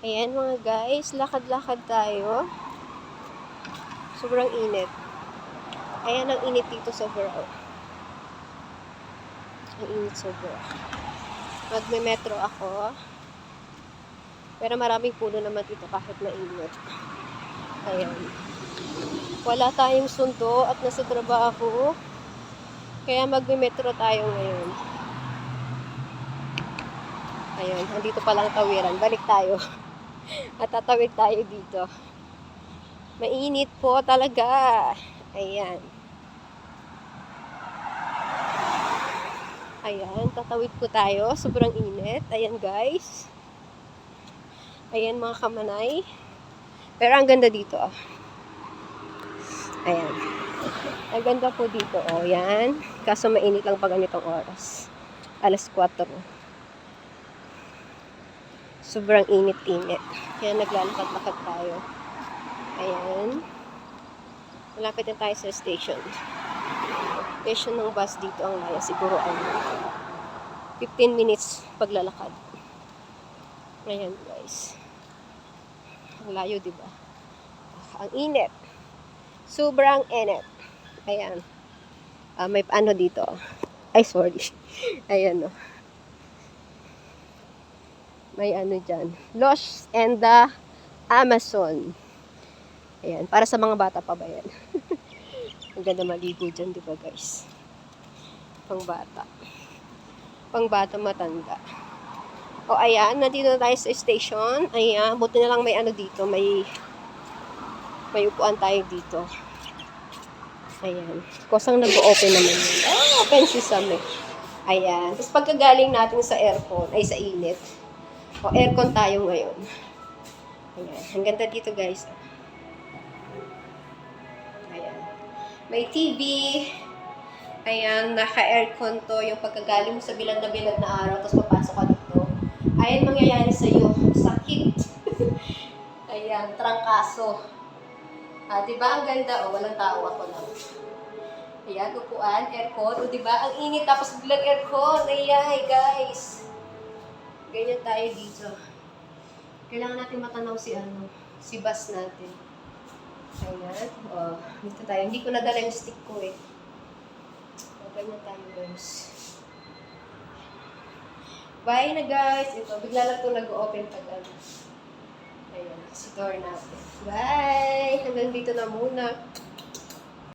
Ayan mga guys, lakad-lakad tayo. Sobrang init. Ayan ang init dito sobra. Ang init sobra. Magme-metro ako. Pero maraming puno naman dito kahit mainit. Ayan. Wala tayong sundo at nasa trabaho. Kaya magme-metro tayo ngayon. Ayun, andito pa lang tawiran. Balik tayo. At tatawid tayo dito. Mainit po talaga. Ayan. Ayan, tatawid po tayo. Sobrang init. Ayan guys. Ayan mga kamanay. Pero ang ganda dito. ah. Ayan. Ang ganda po dito. Oh, yan. Kaso mainit lang pag ganitong oras. Alas 4. Sobrang init-init. Kaya naglalakad-lakad tayo. Ayan. Malapit na tayo sa station. Station ng bus dito ang laya. Siguro ano, 15 minutes paglalakad. Ayan guys. Ang layo, ba? Ang init. Sobrang init. Ayan. Ah, may ano dito. Ay, sorry. Ayan, no. May ano dyan. Lost and the Amazon. Ayan. Para sa mga bata pa ba yan? Ang ganda maligo dyan, di ba guys? Pang bata. Pang bata matanda. O ayan, nandito na tayo sa station. Ayan, buti na lang may ano dito, may may upuan tayo dito. Ayan. Kusang nag-open naman yun. Ah, open sesame. Ayan. Tapos pagkagaling natin sa aircon, ay sa init. O aircon tayo ngayon. Ayan. Ang ganda dito guys. Ayan. May TV. Ayan, naka-aircon to. Yung pagkagaling mo sa bilad na bilad na araw, tapos papasok ka dito. Ayan, mangyayari sa'yo. Sakit. Ayan, trangkaso. Ah, 'di ba ang ganda? Oh, walang tao ako lang. Ayan, upuan, aircon. O, 'di ba? Ang init tapos biglang aircon. Ayan, guys. Ganyan tayo dito. Kailangan natin matanaw si ano, si bus natin. Ayan. Oh, dito tayo. Hindi ko nadala yung stick ko eh. O, ganyan tayo, guys. Bye na guys. Ito, bigla lang ito nag-open pag ano. Ayan, si door natin. Bye! Hanggang dito na muna.